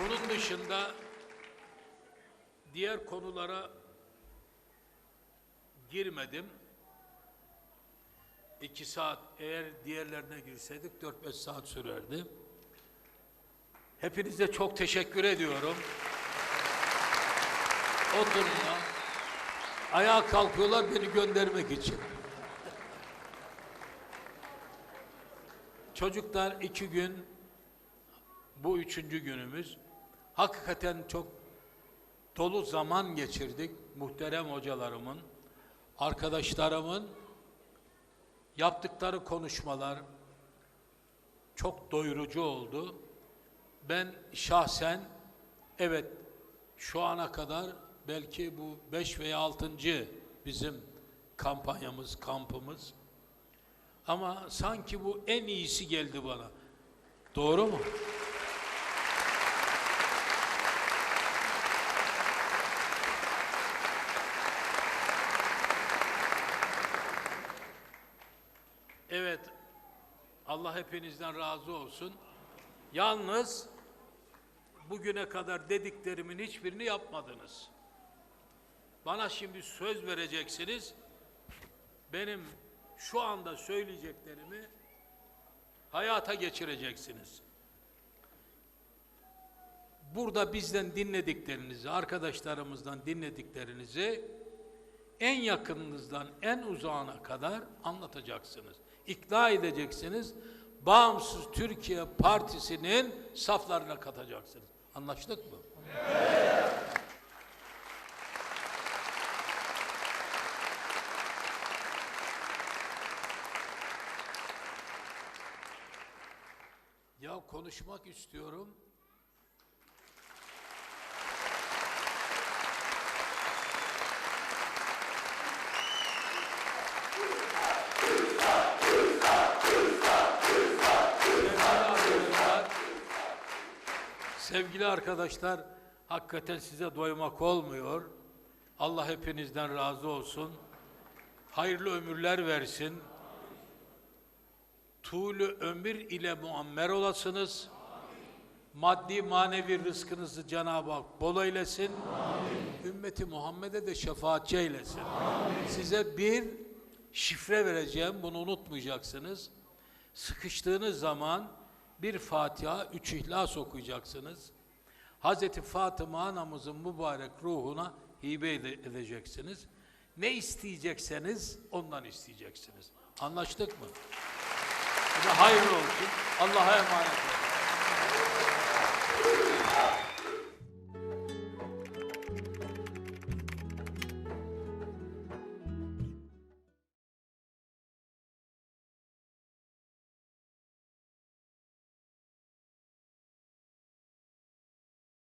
Bunun dışında diğer konulara girmedim. İki saat eğer diğerlerine girseydik 4-5 saat sürerdi. Hepinize çok teşekkür ediyorum. Oturun Ayağa kalkıyorlar beni göndermek için. Çocuklar iki gün, bu üçüncü günümüz. Hakikaten çok dolu zaman geçirdik. Muhterem hocalarımın, arkadaşlarımın yaptıkları konuşmalar çok doyurucu oldu. Ben şahsen evet şu ana kadar belki bu beş veya altıncı bizim kampanyamız, kampımız. Ama sanki bu en iyisi geldi bana. Doğru mu? Evet, Allah hepinizden razı olsun. Yalnız bugüne kadar dediklerimin hiçbirini yapmadınız. Bana şimdi söz vereceksiniz. Benim şu anda söyleyeceklerimi hayata geçireceksiniz. Burada bizden dinlediklerinizi, arkadaşlarımızdan dinlediklerinizi en yakınınızdan en uzağına kadar anlatacaksınız. İkna edeceksiniz. Bağımsız Türkiye Partisi'nin saflarına katacaksınız. Anlaştık mı? Ya konuşmak istiyorum. Sevgili arkadaşlar, hakikaten size doymak olmuyor. Allah hepinizden razı olsun. Hayırlı ömürler versin. Tuğlu ömür ile muammer olasınız. Maddi manevi rızkınızı Cenab-ı Hak bol eylesin. Ümmeti Muhammed'e de şefaatçi eylesin. Size bir şifre vereceğim, bunu unutmayacaksınız. Sıkıştığınız zaman bir Fatiha, üç İhlas okuyacaksınız. Hazreti Fatıma anamızın mübarek ruhuna hibe ede- edeceksiniz. Ne isteyecekseniz ondan isteyeceksiniz. Anlaştık mı? Hayırlı olsun. Allah'a emanet olun.